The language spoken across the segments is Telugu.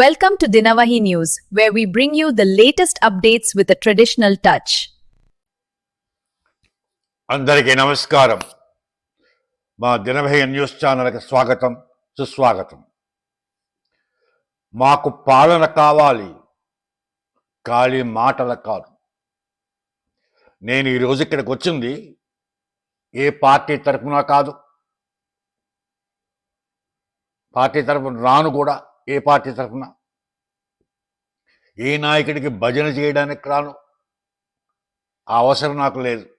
Welcome to Dinavahi News, where we bring you the latest updates with a traditional touch. అందరికీ నమస్కారం. మా దినవహి న్యూస్ ఛానల్కి స్వాగతం సుస్వాగతం. మాకు పాలన కావాలి ఖాళీ మాటల కాదు. నేను ఈరోజు ఇక్కడికి వచ్చింది ఏ పార్టీ తరఫున కాదు. పార్టీ తరఫున రాను కూడా ఏ పార్టీ తరఫున. ఏ నాయకుడికి భజన చేయడానికి రాను? ఆ అవసరం నాకు లేదు.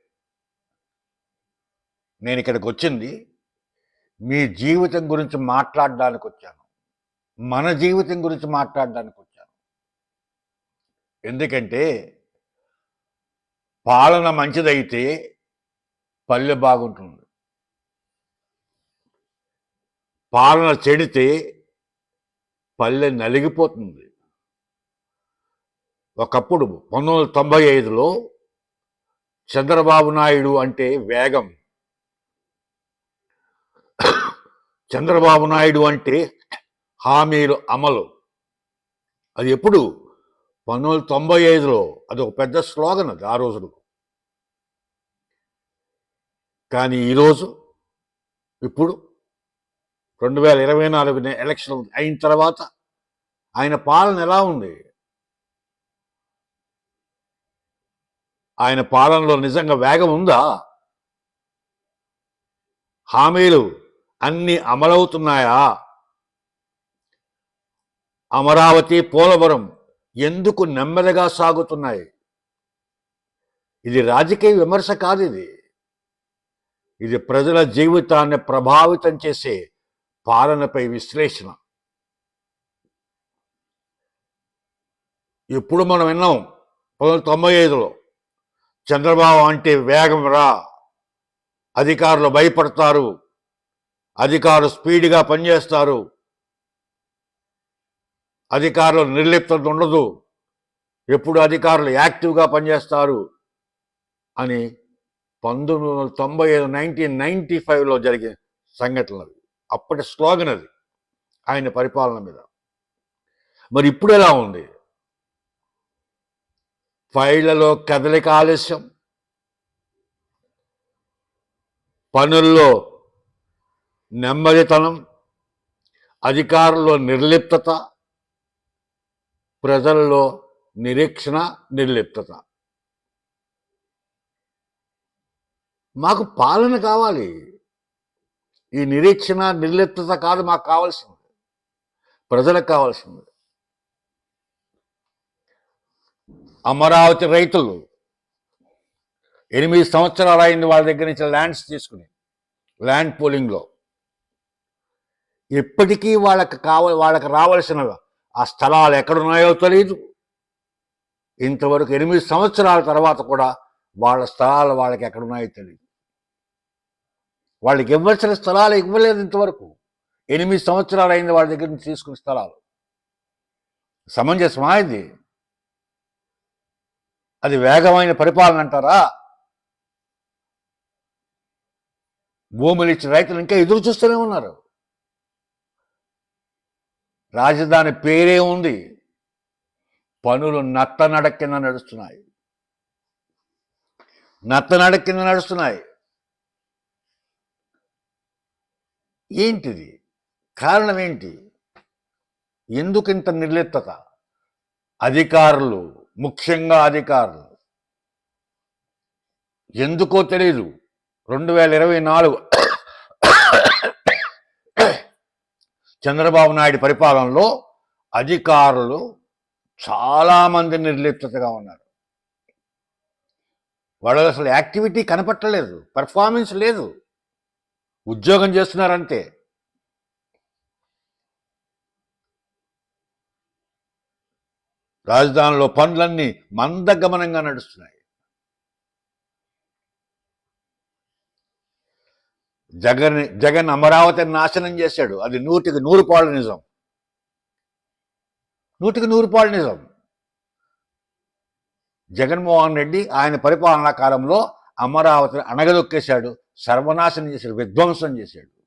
నేను ఇక్కడికి వచ్చింది మీ జీవితం గురించి మాట్లాడడానికి వచ్చాను. మన జీవితం గురించి మాట్లాడడానికి వచ్చాను. ఎందుకంటే పాలన మంచిదైతే పల్లె బాగుంటుంది. పాలన చెడితే పల్లె నలిగిపోతుంది. ఒకప్పుడు పంతొమ్మిది వందల తొంభై ఐదులో చంద్రబాబు నాయుడు అంటే వేగం. చంద్రబాబు నాయుడు అంటే హామీలు అమలు. అది ఎప్పుడు? పంతొమ్మిది వందల తొంభై ఐదులో. అది ఒక పెద్ద స్లోగన్ అది ఆ రోజు కానీ ఈరోజు ఇప్పుడు రెండు వేల ఇరవై నాలుగు ఎలక్షన్ అయిన తర్వాత ఆయన పాలన ఎలా ఉంది? ఆయన పాలనలో నిజంగా వేగం ఉందా? హామీలు అన్ని అమలవుతున్నాయా? అమరావతి పోలవరం ఎందుకు నెమ్మదిగా సాగుతున్నాయి? ఇది రాజకీయ విమర్శ కాదు ఇది. ఇది ప్రజల జీవితాన్ని ప్రభావితం చేసే పాలనపై విశ్లేషణ. ఇప్పుడు మనం విన్నాం పంతొమ్మిది తొంభై ఐదులో చంద్రబాబు అంటే వేగం రా. అధికారులు భయపడతారు. అధికారులు స్పీడ్గా పనిచేస్తారు. అధికారులు నిర్లిప్తత ఉండదు. ఎప్పుడు అధికారులు యాక్టివ్గా పనిచేస్తారు అని పంతొమ్మిది వందల తొంభై ఐదు నైన్టీన్ నైంటీ ఫైవ్లో జరిగిన సంఘటనలు అవి. అప్పటి స్లోగన్ అది ఆయన పరిపాలన మీద. మరి ఇప్పుడు ఎలా ఉంది? ఫైళ్ళలో కదలిక ఆలస్యం. పనుల్లో నెమ్మదితనం అధికారుల్లో నిర్లిప్తత ప్రజల్లో నిరీక్షణ నిర్లిప్తత. మాకు పాలన కావాలి. ఈ నిరీక్షణ నిర్లిప్తత కాదు మాకు కావాల్సింది. ప్రజలకు కావాల్సింది. అమరావతి రైతులు ఎనిమిది సంవత్సరాలు అయింది వాళ్ళ దగ్గర నుంచి ల్యాండ్స్ తీసుకుని ల్యాండ్ పోలింగ్లో. ఇప్పటికీ వాళ్ళకి కావాలి వాళ్ళకి రావాల్సిన ఆ స్థలాలు ఎక్కడున్నాయో తెలియదు ఇంతవరకు ఎనిమిది సంవత్సరాల తర్వాత కూడా వాళ్ళ స్థలాలు వాళ్ళకి ఎక్కడున్నాయో తెలియదు వాళ్ళకి ఇవ్వాల్సిన స్థలాలు ఇవ్వలేదు ఇంతవరకు. ఎనిమిది సంవత్సరాలు అయింది వాళ్ళ దగ్గర నుంచి తీసుకున్న స్థలాలు. సమంజసమా ఇది? అది వేగమైన పరిపాలన అంటారా? భూములు ఇచ్చిన రైతులు ఇంకా ఎదురు చూస్తూనే ఉన్నారు. రాజధాని పేరే ఉంది. పనులు నత్తనడ కింద నడుస్తున్నాయి. నత్తనడ కింద నడుస్తున్నాయి. ఏంటిది? కారణం ఏంటి? ఎందుకు ఇంత నిర్లిప్తత? అధికారులు ముఖ్యంగా అధికారులు. ఎందుకో తెలియదు రెండు వేల ఇరవై నాలుగు చంద్రబాబు నాయుడు పరిపాలనలో అధికారులు చాలామంది నిర్లిప్తతగా ఉన్నారు. వాళ్ళు అసలు యాక్టివిటీ కనపట్టలేదు పర్ఫార్మెన్స్ లేదు. ఉద్యోగం చేస్తున్నారంటే రాజధానిలో పనులన్నీ మందగమనంగా నడుస్తున్నాయి. జగన్ జగన్ అమరావతిని నాశనం చేశాడు. అది నూటికి నూరు పాళ్ళ నిజం. నూటికి నూరు పాళ్ళ నిజం. జగన్మోహన్ రెడ్డి ఆయన పరిపాలనా కాలంలో అమరావతిని అణగదొక్కేశాడు. సర్వనాశనం చేశాడు. విధ్వంసం చేశాడు.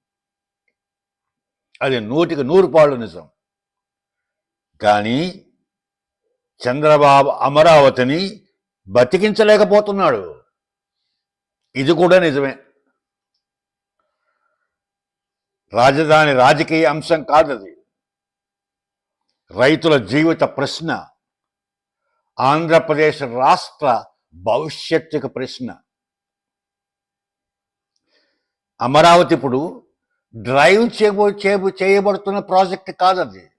అది నూటికి నూరు పాళ్ళు నిజం. కానీ చంద్రబాబు అమరావతిని బతికించలేకపోతున్నాడు. ఇది కూడా నిజమే. రాజధాని రాజకీయ అంశం కాదది. రైతుల జీవిత ప్రశ్న ఆంధ్రప్రదేశ్ రాష్ట్ర భవిష్యత్తుకు ప్రశ్న. అమరావతి ఇప్పుడు డ్రైవ్ చేయబో చేయబడుతున్న ప్రాజెక్ట్ కాదది.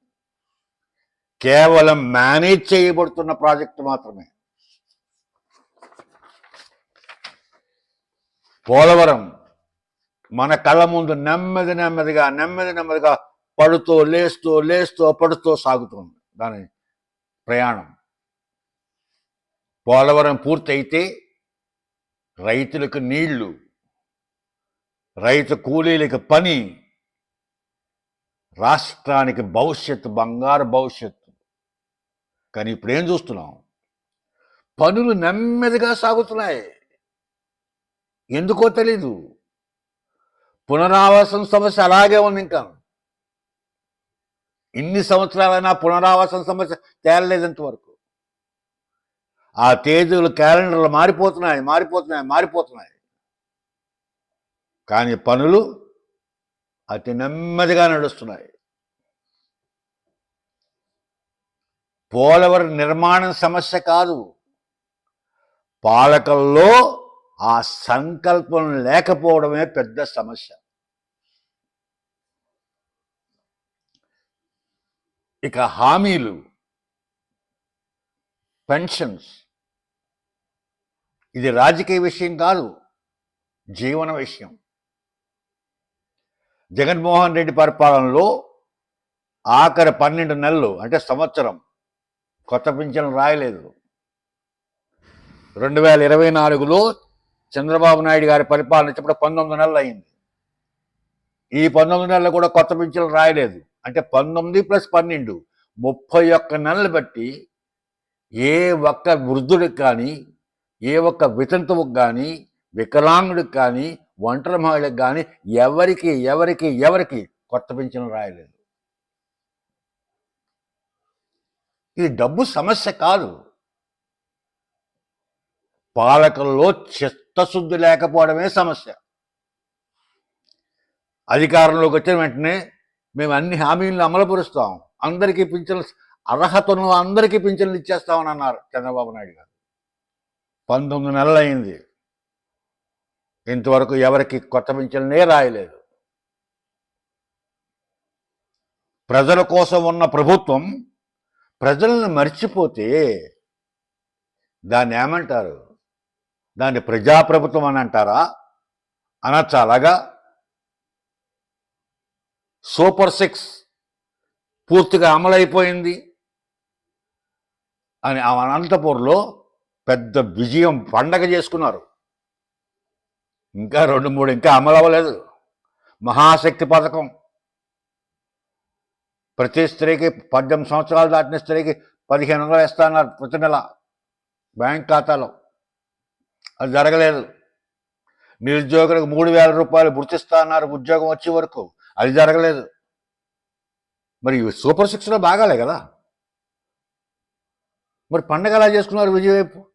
కేవలం మేనేజ్ చేయబడుతున్న ప్రాజెక్ట్ మాత్రమే. పోలవరం మన కళ్ళ ముందు నెమ్మది నెమ్మదిగా నెమ్మది నెమ్మదిగా పడుతూ లేస్తూ లేస్తూ పడుతూ సాగుతుంది దాని ప్రయాణం. పోలవరం పూర్తయితే రైతులకు నీళ్ళు రైతు కూలీలకు పని రాష్ట్రానికి భవిష్యత్తు బంగారు భవిష్యత్తు. కానీ ఇప్పుడు ఏం చూస్తున్నాం? పనులు నెమ్మదిగా సాగుతున్నాయి. ఎందుకో తెలీదు. పునరావాసం సమస్య అలాగే ఉంది ఇంకా. ఇన్ని సంవత్సరాలైనా పునరావాసం సమస్య తేలలేదంతవరకు ఆ తేదీలు క్యాలెండర్లు మారిపోతున్నాయి మారిపోతున్నాయి మారిపోతున్నాయి. కానీ పనులు అతి నెమ్మదిగా నడుస్తున్నాయి. పోలవరం నిర్మాణం సమస్య కాదు. పాలకల్లో ఆ సంకల్పం లేకపోవడమే పెద్ద సమస్య. ఇక హామీలు పెన్షన్స్. ఇది రాజకీయ విషయం కాదు జీవన విషయం. జగన్మోహన్ రెడ్డి పరిపాలనలో ఆఖరి పన్నెండు నెలలు అంటే సంవత్సరం కొత్త పింఛను రాయలేదు. రెండు వేల ఇరవై నాలుగులో చంద్రబాబు నాయుడు గారి పరిపాలన వచ్చినప్పుడు పంతొమ్మిది నెలలు అయింది. ఈ పంతొమ్మిది నెలలు కూడా కొత్త పింఛన్లు రాయలేదు. అంటే పంతొమ్మిది ప్లస్ పన్నెండు ముప్పై ఒక్క నెలలు బట్టి ఏ ఒక్క వృద్ధుడికి కానీ ఏ ఒక్క వితంతువుకి కానీ వికలాంగుడికి కానీ ఒంటరి మహిళకు కానీ ఎవరికి ఎవరికి ఎవరికి కొత్త పింఛన్లు రాయలేదు. ఇది డబ్బు సమస్య కాదు. పాలకుల్లో చిత్తశుద్ధి లేకపోవడమే సమస్య. అధికారంలోకి వచ్చిన వెంటనే మేము అన్ని హామీలను అమలుపరుస్తాం. అందరికీ పింఛన్లు అర్హతను అందరికీ పింఛన్లు ఇచ్చేస్తామని అన్నారు చంద్రబాబు నాయుడు గారు. పంతొమ్మిది నెలలు అయింది. ఇంతవరకు ఎవరికి కొత్త పింఛన్లే రాయలేదు. ప్రజల కోసం ఉన్న ప్రభుత్వం ప్రజలను మర్చిపోతే దాన్ని ఏమంటారు? దాన్ని ప్రజాప్రభుత్వం అని అంటారా? అనొచ్చా అలాగా? సూపర్ సిక్స్ పూర్తిగా అమలైపోయింది అని ఆ అనంతపూర్లో పెద్ద విజయం పండగ చేసుకున్నారు. ఇంకా రెండు మూడు ఇంకా అమలు అవ్వలేదు మహాశక్తి పథకం. ప్రతి స్త్రీకి పద్దెనిమిది సంవత్సరాలు దాటిన స్త్రీకి పదిహేను వందలు ఇస్తాన్నారు ప్రతి నెల బ్యాంక్ ఖాతాలో. అది జరగలేదు. నిరుద్యోగులకు మూడు వేల రూపాయలు గుర్తిస్తా అన్నారు ఉద్యోగం వచ్చే వరకు. అది జరగలేదు. మరి సూపర్ సిక్స్లో బాగాలే కదా. మరి పండగ ఎలా చేసుకున్నారు విజయవైపు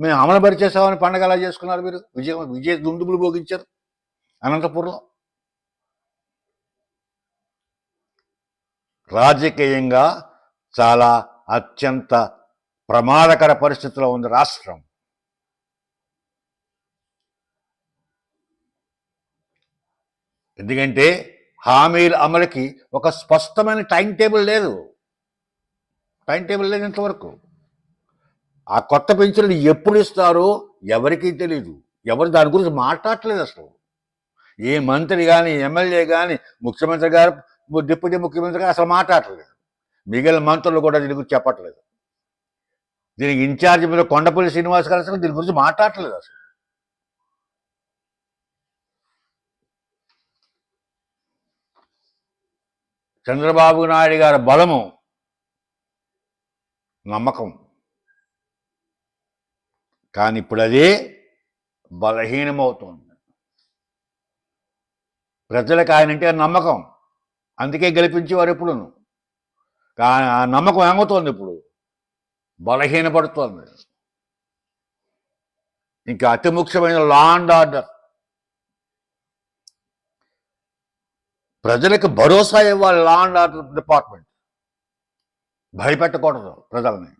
మేము అమలు పరిచేసామని పండగ ఎలా చేసుకున్నారు మీరు? విజయ విజయ దుందుబులు భోగించారు అనంతపురంలో. రాజకీయంగా చాలా అత్యంత ప్రమాదకర పరిస్థితిలో ఉంది రాష్ట్రం. ఎందుకంటే హామీల అమలుకి ఒక స్పష్టమైన టైం టేబుల్ లేదు. టైం టేబుల్ లేదు ఇంతవరకు. ఆ కొత్త పెన్షన్లు ఎప్పుడు ఇస్తారో ఎవరికీ తెలియదు ఎవరు దాని గురించి మాట్లాడట్లేదు అసలు. ఏ మంత్రి కానీ ఎమ్మెల్యే కానీ ముఖ్యమంత్రి గారు డిప్యూటీ ముఖ్యమంత్రి గారు అసలు మాట్లాడలేదు. మిగిలిన మంత్రులు కూడా దీని గురించి చెప్పట్లేదు. దీనికి ఇన్ఛార్జ్ మీద కొండపల్లి శ్రీనివాస్ గారు అసలు దీని గురించి మాట్లాడట్లేదు అసలు. చంద్రబాబు నాయుడు గారి బలము నమ్మకం. కానీ ఇప్పుడు అది బలహీనమవుతుంది. ప్రజలకు ఆయన అంటే నమ్మకం. అందుకే గెలిపించేవారు ఎప్పుడును. కానీ ఆ నమ్మకం ఏమవుతోంది ఇప్పుడు? బలహీనపడుతోంది. ఇంకా అతి ముఖ్యమైన లా అండ్ ఆర్డర్ ప్రజలకు భరోసా ఇవ్వాలి లా అండ్ ఆర్డర్ డిపార్ట్మెంట్ భయపెట్టకూడదు ప్రజల్ని.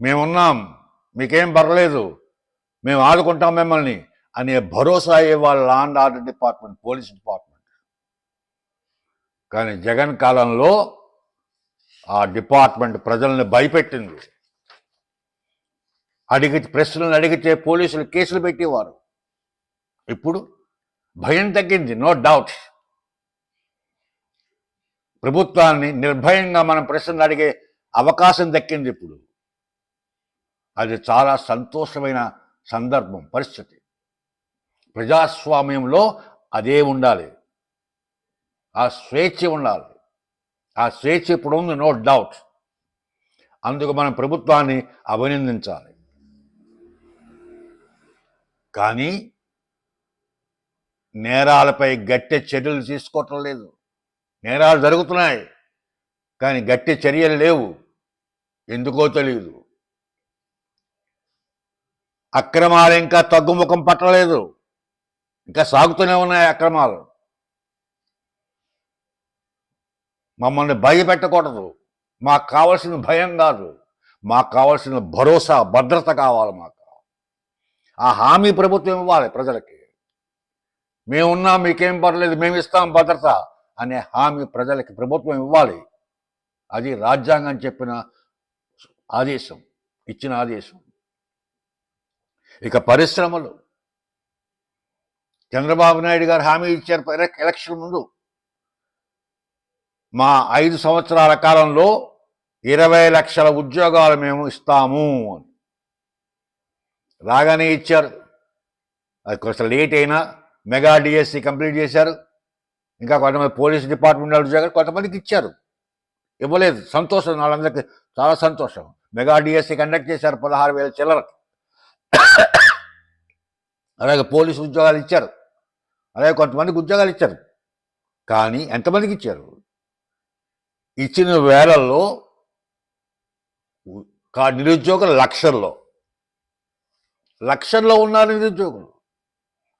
మేమున్నాం మీకేం పర్లేదు మేము ఆదుకుంటాం మిమ్మల్ని అనే భరోసా ఇవ్వాలి law and order department police department కానీ జగన్ కాలంలో ఆ డిపార్ట్మెంట్ ప్రజల్ని భయపెట్టింది అడిగి ప్రశ్నలు అడిగితే పోలీసులు కేసులు పెట్టేవారు. ఇప్పుడు భయం తగ్గింది నో డౌట్ ప్రభుత్వాన్ని నిర్భయంగా మనం ప్రశ్నలు అడిగే అవకాశం దక్కింది ఇప్పుడు. అది చాలా సంతోషమైన సందర్భం పరిస్థితి. ప్రజాస్వామ్యంలో అదే ఉండాలి. ఆ స్వేచ్ఛ ఉండాలి. ఆ స్వేచ్ఛ ఇప్పుడు ఉంది నో డౌట్ అందుకు మనం ప్రభుత్వాన్ని అభినందించాలి. కానీ నేరాలపై గట్టి చర్యలు తీసుకోవటం లేదు. నేరాలు జరుగుతున్నాయి కానీ గట్టి చర్యలు లేవు. ఎందుకో తెలియదు అక్రమాలు ఇంకా తగ్గుముఖం పట్టలేదు. ఇంకా సాగుతూనే ఉన్నాయి అక్రమాలు. మమ్మల్ని భయపెట్టకూడదు. మాకు కావాల్సిన భయం కాదు. మాకు కావాల్సిన భరోసా భద్రత కావాలి మాకు. ఆ హామీ ప్రభుత్వం ఇవ్వాలి ప్రజలకి. మేమున్నా మీకేం పర్లేదు మేము ఇస్తాం భద్రత అనే హామీ ప్రజలకి ప్రభుత్వం ఇవ్వాలి. అది రాజ్యాంగం చెప్పిన ఆదేశం ఇచ్చిన ఆదేశం. ఇక పరిశ్రమలు. చంద్రబాబు నాయుడు గారు హామీ ఇచ్చారు ఎలక్షన్ ముందు. మా ఐదు సంవత్సరాల కాలంలో ఇరవై లక్షల ఉద్యోగాలు మేము ఇస్తాము అని. రాగానే ఇచ్చారు. అది కొంచెం లేట్ అయినా మెగా డిఎస్సి కంప్లీట్ చేశారు. ఇంకా కొంతమంది పోలీస్ డిపార్ట్మెంట్ వాళ్ళు ఉద్యోగాలు కొంతమందికి ఇచ్చారు. ఇవ్వలేదు. సంతోషం వాళ్ళందరికీ. చాలా సంతోషం. మెగా డిఎస్సి కండక్ట్ చేశారు పదహారు వేల చిల్లర అలాగే పోలీసు ఉద్యోగాలు ఇచ్చారు. అలాగే కొంతమందికి ఉద్యోగాలు ఇచ్చారు. కానీ ఎంతమందికి ఇచ్చారు? ఇచ్చిన వేళల్లో కా నిరుద్యోగులు లక్షల్లో. లక్షల్లో ఉన్నారు నిరుద్యోగులు.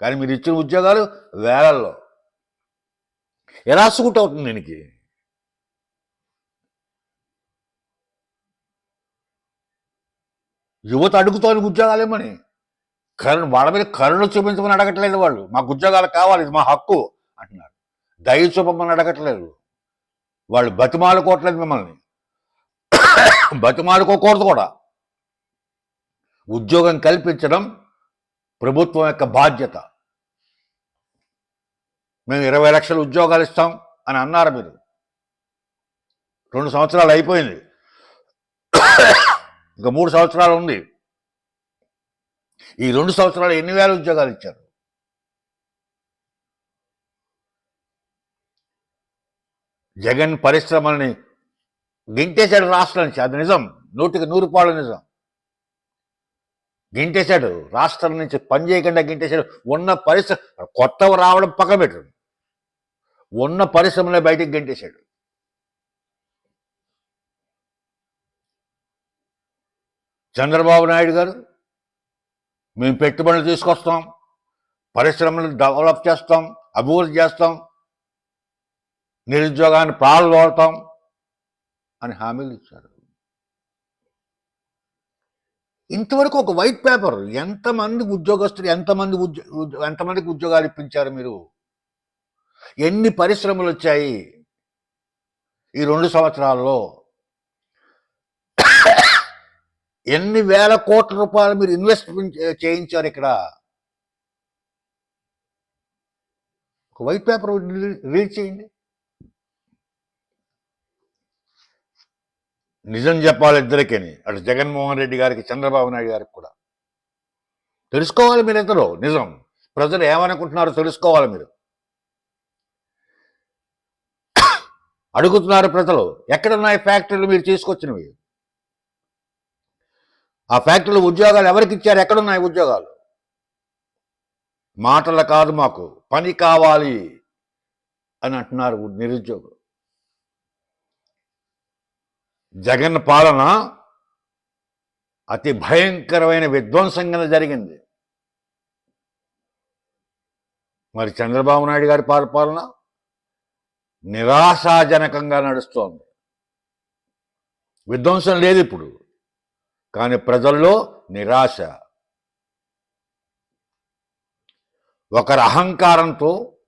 కానీ మీరు ఇచ్చిన ఉద్యోగాలు వేలల్లో. ఎలా సూట్ అవుతుంది దీనికి? యువత అడుగుతోంది ఉద్యోగాలేమని కరుణ వాళ్ళ మీద కరుణ చూపించమని అడగట్లేదు వాళ్ళు. మాకు ఉద్యోగాలు కావాలి ఇది మా హక్కు అంటున్నారు. దయ చూపమని అడగట్లేదు. వాళ్ళు బతిమాలుకోవట్లేదు మిమ్మల్ని. బతిమాలుకోకూడదు కూడా. ఉద్యోగం కల్పించడం ప్రభుత్వం యొక్క బాధ్యత. మేము ఇరవై లక్షల ఉద్యోగాలు ఇస్తాం అని అన్నారు మీరు. రెండు సంవత్సరాలు అయిపోయింది. ఇంకా మూడు సంవత్సరాలు ఉంది. ఈ రెండు సంవత్సరాలు ఎన్ని వేల ఉద్యోగాలు ఇచ్చారు? జగన్ పరిశ్రమల్ని గింటేశాడు రాష్ట్రం నుంచి. అది నిజం. నూటికి నూరు పాళ్ళు నిజం. గింటేశాడు రాష్ట్రం నుంచి పని చేయకుండా గింటేశాడు. ఉన్న పరిశ్రమ కొత్తవి రావడం పక్కన పెట్టాడు ఉన్న పరిశ్రమలే బయటికి గింటేశాడు. చంద్రబాబు నాయుడు గారు మేము పెట్టుబడులు తీసుకొస్తాం పరిశ్రమలు డెవలప్ చేస్తాం అభివృద్ధి చేస్తాం నిరుద్యోగాన్ని పాల్గొడతాం అని హామీలు ఇచ్చారు. ఇంతవరకు ఒక వైట్ పేపర్ ఎంతమంది ఉద్యోగస్తులు ఎంతమంది ఉద్యో ఉద్యో- ఎంతమందికి ఉద్యోగాలు ఇప్పించారు మీరు? ఎన్ని పరిశ్రమలు వచ్చాయి ఈ రెండు సంవత్సరాల్లో? ఎన్ని వేల కోట్ల రూపాయలు మీరు ఇన్వెస్ట్మెంట్ చేయించారు ఇక్కడ? ఒక వైట్ పేపర్ రిలీజ్ చేయండి. నిజం చెప్పాలి ఇద్దరికని. అటు జగన్మోహన్ రెడ్డి గారికి చంద్రబాబు నాయుడు గారికి కూడా. తెలుసుకోవాలి మీరు ఇద్దరు నిజం. ప్రజలు ఏమనుకుంటున్నారో తెలుసుకోవాలి మీరు. అడుగుతున్నారు ప్రజలు ఎక్కడున్నాయి ఫ్యాక్టరీలు మీరు తీసుకొచ్చినవి? ఆ ఫ్యాక్టరీలో ఉద్యోగాలు ఎవరికి ఇచ్చారు? ఎక్కడున్నాయి ఉద్యోగాలు? మాటలు కాదు మాకు పని కావాలి అని అంటున్నారు నిరుద్యోగులు. జగన్ పాలన అతి భయంకరమైన విధ్వంసంగా జరిగింది. మరి చంద్రబాబు నాయుడు గారి పరిపాలన నిరాశాజనకంగా నడుస్తోంది. విధ్వంసం లేదు ఇప్పుడు కానీ ప్రజల్లో నిరాశ. ఒకరు అహంకారంతో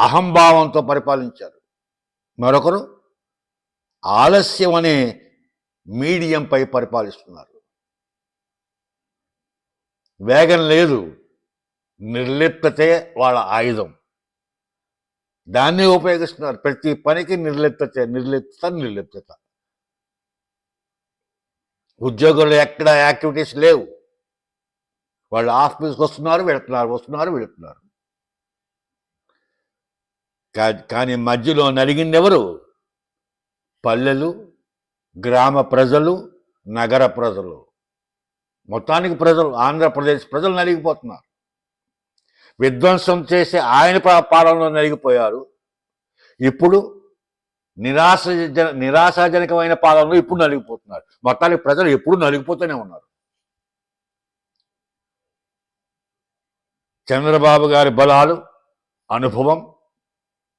అహంభావంతో పరిపాలించారు. మరొకరు ఆలస్యం అనే మీడియంపై పరిపాలిస్తున్నారు. వేగం లేదు. నిర్లిప్తతే వాళ్ళ ఆయుధం. దాన్ని ఉపయోగిస్తున్నారు. ప్రతి పనికి నిర్లిప్తతే నిర్లిప్త నిర్లిప్తత. ఉద్యోగులు ఎక్కడ యాక్టివిటీస్ లేవు. వాళ్ళు ఆఫీస్కి వస్తున్నారు వెళుతున్నారు వస్తున్నారు వెళుతున్నారు. కా- కానీ మధ్యలో నలిగిందెవరు? పల్లెలు గ్రామ ప్రజలు నగర ప్రజలు. మొత్తానికి ప్రజలు ఆంధ్రప్రదేశ్ ప్రజలు నలిగిపోతున్నారు. విధ్వంసం చేసే ఆయన పా- పాలనలో నలిగిపోయారు. ఇప్పుడు నిరాశ నిరాశాజనకమైన పాలనలో ఇప్పుడు నలిగిపోతున్నారు. మొత్తానికి ప్రజలు ఎప్పుడు నలిగిపోతూనే ఉన్నారు. చంద్రబాబు గారి బలాలు అనుభవం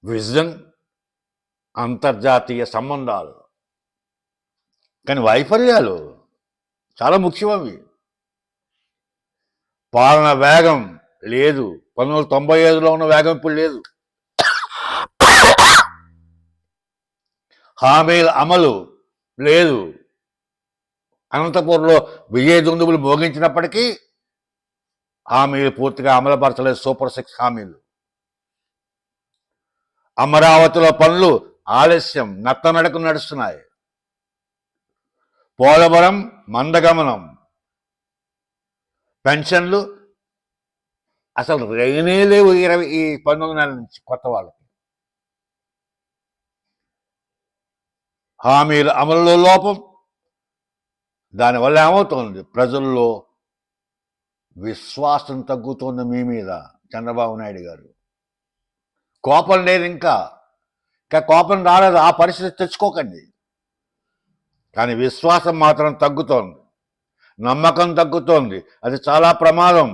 విజన్ అంతర్జాతీయ సంబంధాలు కానీ వైఫల్యాలు చాలా ముఖ్యం అవి. పాలన వేగం లేదు. పంతొమ్మిది వందల తొంభై ఐదులో ఉన్న వేగం ఇప్పుడు లేదు. హామీల అమలు లేదు. అనంతపూర్లో విజయ దుందుబులు మోగించినప్పటికీ హామీలు పూర్తిగా అమలుపరచలేదు సూపర్ సిక్స్ హామీలు. అమరావతిలో పనులు ఆలస్యం నత్తనడకు నడుస్తున్నాయి. పోలవరం మందగమనం. పెన్షన్లు అసలు రైనే లేవు ఇరవై ఈ పంతొమ్మిది నెలల నుంచి కొత్త వాళ్ళకి. హామీల అమలులో లోపం. దానివల్ల ఏమవుతుంది? ప్రజల్లో విశ్వాసం తగ్గుతుంది మీ మీద చంద్రబాబు నాయుడు గారు. కోపం లేదు ఇంకా. ఇంకా కోపం రాలేదు. ఆ పరిస్థితి తెచ్చుకోకండి. కానీ విశ్వాసం మాత్రం తగ్గుతోంది. నమ్మకం తగ్గుతోంది. అది చాలా ప్రమాదం.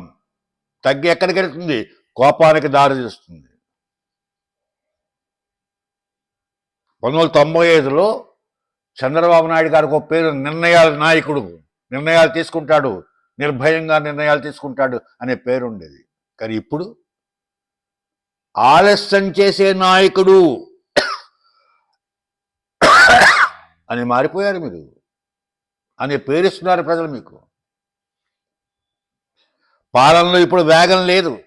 తగ్గి ఎక్కడికి వెళ్తుంది? కోపానికి దారి తీస్తుంది. పంతొమ్మిది వందల తొంభై ఐదులో చంద్రబాబు నాయుడు గారికి ఒక పేరు నిర్ణయాల నాయకుడు నిర్ణయాలు తీసుకుంటాడు నిర్భయంగా నిర్ణయాలు తీసుకుంటాడు అనే పేరు ఉండేది కానీ ఇప్పుడు ఆలస్యం చేసే నాయకుడు అని మారిపోయారు మీరు. అని పేరిస్తున్నారు ప్రజలు మీకు. పాలనలో ఇప్పుడు వేగం లేదు.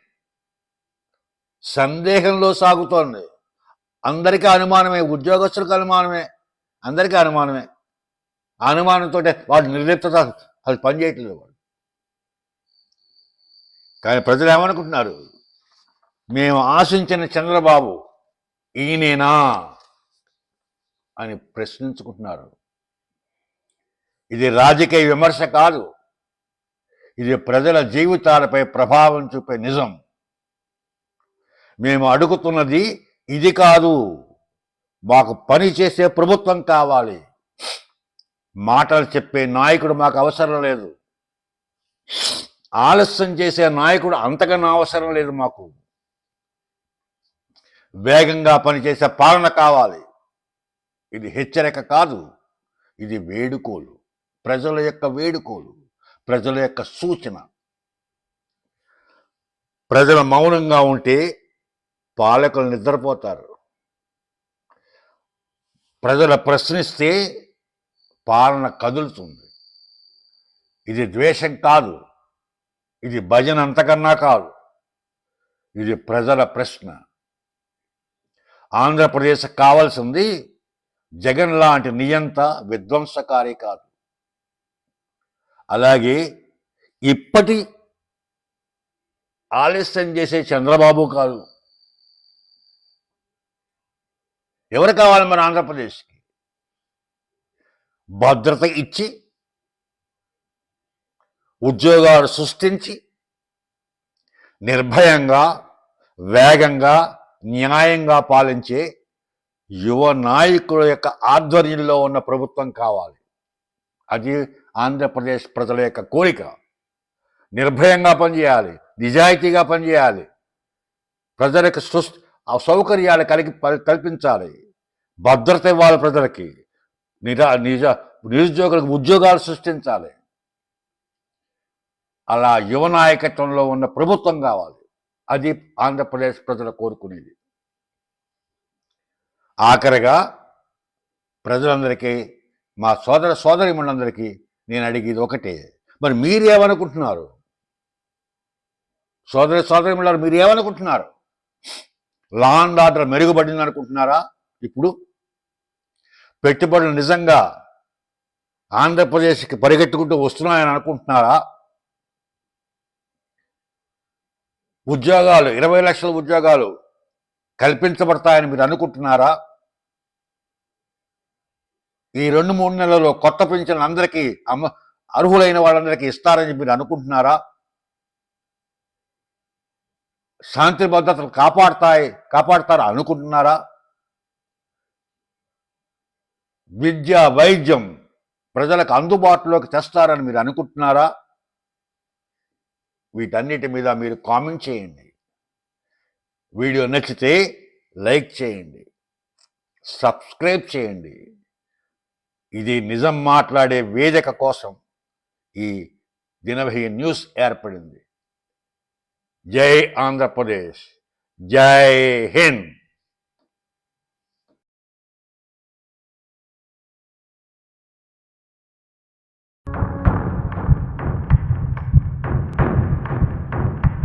సందేహంలో సాగుతోంది. అందరికీ అనుమానమే ఉద్యోగస్తులకు అనుమానమే అందరికీ అనుమానమే. ఆ అనుమానంతో వాడు నిర్లిప్తత అది పనిచేయట్లేదు వాడు కానీ ప్రజలు ఏమనుకుంటున్నారు? మేము ఆశించిన చంద్రబాబు ఈయనేనా? అని ప్రశ్నించుకుంటున్నారు. ఇది రాజకీయ విమర్శ కాదు. ఇది ప్రజల జీవితాలపై ప్రభావం చూపే నిజం. మేము అడుగుతున్నది ఇది కాదు. మాకు పని చేసే ప్రభుత్వం కావాలి. మాటలు చెప్పే నాయకుడు మాకు అవసరం లేదు. ఆలస్యం చేసే నాయకుడు అంతకన్నా అవసరం లేదు మాకు. వేగంగా పనిచేసే పాలన కావాలి. ఇది హెచ్చరిక కాదు ఇది వేడుకోలు ప్రజల యొక్క వేడుకోలు ప్రజల యొక్క సూచన. ప్రజలు మౌనంగా ఉంటే పాలకులు నిద్రపోతారు. ప్రజలు ప్రశ్నిస్తే పాలన కదులుతుంది. ఇది ద్వేషం కాదు ఇది భజన అంతకన్నా కాదు ఇది ప్రజల ప్రశ్న. ఆంధ్రప్రదేశ్ కావాల్సింది జగన్ లాంటి నియంత విధ్వంసకారి కాదు. అలాగే ఇప్పటి ఆలస్యం చేసే చంద్రబాబు కాదు. ఎవరు కావాలి మన ఆంధ్రప్రదేశ్కి? భద్రత ఇచ్చి ఉద్యోగాలు సృష్టించి నిర్భయంగా వేగంగా న్యాయంగా పాలించే యువ నాయకుల యొక్క ఆధ్వర్యంలో ఉన్న ప్రభుత్వం కావాలి. అది ఆంధ్రప్రదేశ్ ప్రజల యొక్క కోరిక. నిర్భయంగా పనిచేయాలి నిజాయితీగా పనిచేయాలి. ప్రజలకు సుస్ సౌకర్యాలు కలిగి ప- కల్పించాలి. భద్రత ఇవ్వాలి ప్రజలకి. నిరా నిజ నిరుద్యోగులకు ఉద్యోగాలు సృష్టించాలి. అలా యువ నాయకత్వంలో ఉన్న ప్రభుత్వం కావాలి. అది ఆంధ్రప్రదేశ్ ప్రజలు కోరుకునేది. ఆఖరిగా ప్రజలందరికీ మా సోదర సోదరిమణులందరికీ నేను అడిగేది ఒకటే. మరి మీరేమనుకుంటున్నారు? సోదరి సోదరిమణులారు మీరు ఏమనుకుంటున్నారు లా అండ్ ఆర్డర్ మెరుగుపడింది అనుకుంటున్నారా ఇప్పుడు పెట్టుబడులు నిజంగా ఆంధ్రప్రదేశ్కి పరిగెట్టుకుంటూ వస్తున్నాయని అనుకుంటున్నారా? ఉద్యోగాలు ఇరవై లక్షల ఉద్యోగాలు కల్పించబడతాయని మీరు అనుకుంటున్నారా? ఈ రెండు మూడు నెలల్లో కొత్త పింఛన్ అందరికీ అమ్మ అర్హులైన వాళ్ళందరికీ ఇస్తారని మీరు అనుకుంటున్నారా? శాంతి భద్రతలు కాపాడతాయి కాపాడతారు అనుకుంటున్నారా? విద్య వైద్యం ప్రజలకు అందుబాటులోకి తెస్తారని మీరు అనుకుంటున్నారా? వీటన్నిటి మీద మీరు కామెంట్ చేయండి. వీడియో నచ్చితే లైక్ చేయండి. సబ్స్క్రైబ్ చేయండి. ఇది నిజం మాట్లాడే వేదిక కోసం ఈ దినభి న్యూస్ ఏర్పడింది. జై ఆంధ్రప్రదేశ్. జై హింద్.